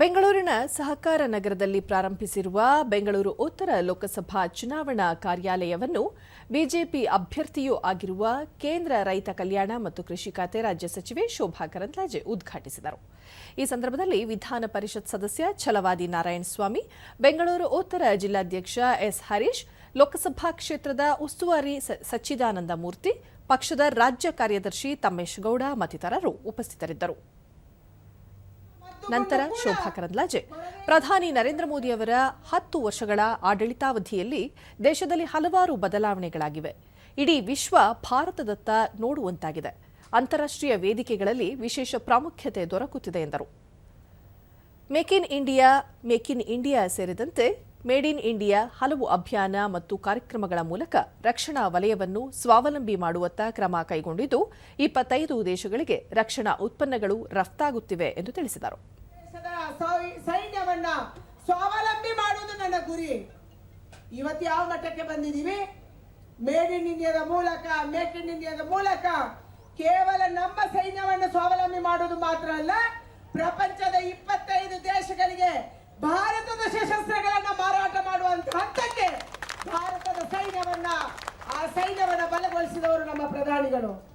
ಬೆಂಗಳೂರಿನ ಸಹಕಾರ ನಗರದಲ್ಲಿ ಪ್ರಾರಂಭಿಸಿರುವ ಬೆಂಗಳೂರು ಉತ್ತರ ಲೋಕಸಭಾ ಚುನಾವಣಾ ಕಾರ್ಯಾಲಯವನ್ನು ಬಿಜೆಪಿ ಅಭ್ಯರ್ಥಿಯೂ ಆಗಿರುವ ಕೇಂದ್ರ ರೈತ ಕಲ್ಯಾಣ ಮತ್ತು ಕೃಷಿ ಖಾತೆ ರಾಜ್ಯ ಸಚಿವೆ ಶೋಭಾ ಕರಂದ್ಲಾಜೆ ಉದ್ಘಾಟಿಸಿದರು. ಈ ಸಂದರ್ಭದಲ್ಲಿ ವಿಧಾನ ಪರಿಷತ್ ಸದಸ್ಯ ಛಲವಾದಿ ನಾರಾಯಣಸ್ವಾಮಿ ಬೆಂಗಳೂರು ಉತ್ತರ ಜಿಲ್ಲಾಧ್ಯಕ್ಷ ಎಸ್ ಹರೀಶ್, ಲೋಕಸಭಾ ಕ್ಷೇತ್ರದ ಉಸ್ತುವಾರಿ ಸಚ್ಚಿದಾನಂದ ಮೂರ್ತಿ, ಪಕ್ಷದ ರಾಜ್ಯ ಕಾರ್ಯದರ್ಶಿ ತಮ್ಮೇಶ್ ಗೌಡ ಮತ್ತಿತರರು ಉಪಸ್ಥಿತರಿದ್ದರು. ನಂತರ ಶೋಭಾ ಕರಂದ್ಲಾಜೆ. ಪ್ರಧಾನಿ ನರೇಂದ್ರ ಮೋದಿ ಅವರ ಹತ್ತು ವರ್ಷಗಳ ಆಡಳಿತಾವಧಿಯಲ್ಲಿ ದೇಶದಲ್ಲಿ ಹಲವಾರು ಬದಲಾವಣೆಗಳಾಗಿವೆ. ಇಡೀ ವಿಶ್ವ ಭಾರತದತ್ತ ನೋಡುವಂತಾಗಿದೆ. ಅಂತಾರಾಷ್ಟ್ರೀಯ ವೇದಿಕೆಗಳಲ್ಲಿ ವಿಶೇಷ ಪ್ರಾಮುಖ್ಯತೆ ದೊರಕುತ್ತಿದೆ ಎಂದರು. Make in India, make in India ಸೇರಿದಂತೆ ಮೇಡ್ ಇನ್ ಇಂಡಿಯಾ ಹಲವು ಅಭಿಯಾನ ಮತ್ತು ಕಾರ್ಯಕ್ರಮಗಳ ಮೂಲಕ ರಕ್ಷಣಾ ವಲಯವನ್ನು ಸ್ವಾವಲಂಬಿ ಮಾಡುವತ್ತ ಕ್ರಮ ಕೈಗೊಂಡಿದ್ದು, ಇಪ್ಪತ್ತೈದು ದೇಶಗಳಿಗೆ ರಕ್ಷಣಾ ಉತ್ಪನ್ನಗಳು ರಫ್ತಾಗುತ್ತಿವೆ ಎಂದು ತಿಳಿಸಿದರು. ಸೈನ್ಯವನ್ನ ಸ್ವಾವಲಂಬಿ ಮಾಡುವುದು ನನ್ನ ಗುರಿ. ಇವತ್ತು ಯಾವ ಮಟ್ಟಕ್ಕೆ ಬಂದಿದ್ದೀವಿ? ಮೇಡ್ ಇನ್ ಇಂಡಿಯಾದ ಮೂಲಕ ಮೇಕ್ ಇನ್ ಇಂಡಿಯಾದ ಮೂಲಕ ಕೇವಲ ನಮ್ಮ ಸೈನ್ಯವನ್ನು ಸ್ವಾವಲಂಬಿ ಮಾಡುವುದು ಮಾತ್ರ ಅಲ್ಲ, ಪ್ರಪಂಚದ ಇಪ್ಪತ್ತೈದು ದೇಶಗಳಿಗೆ ಭಾರತದ ಸಶಸ್ತ್ರಗಳನ್ನ ಮಾರಾಟ ಮಾಡುವಂತ ಹಂತಕ್ಕೆ ಭಾರತದ ಸೈನ್ಯವನ್ನ, ಆ ಸೈನ್ಯವನ್ನ ಬಲಗೊಳಿಸಿದವರು ನಮ್ಮ ಪ್ರಧಾನಿಗಳು.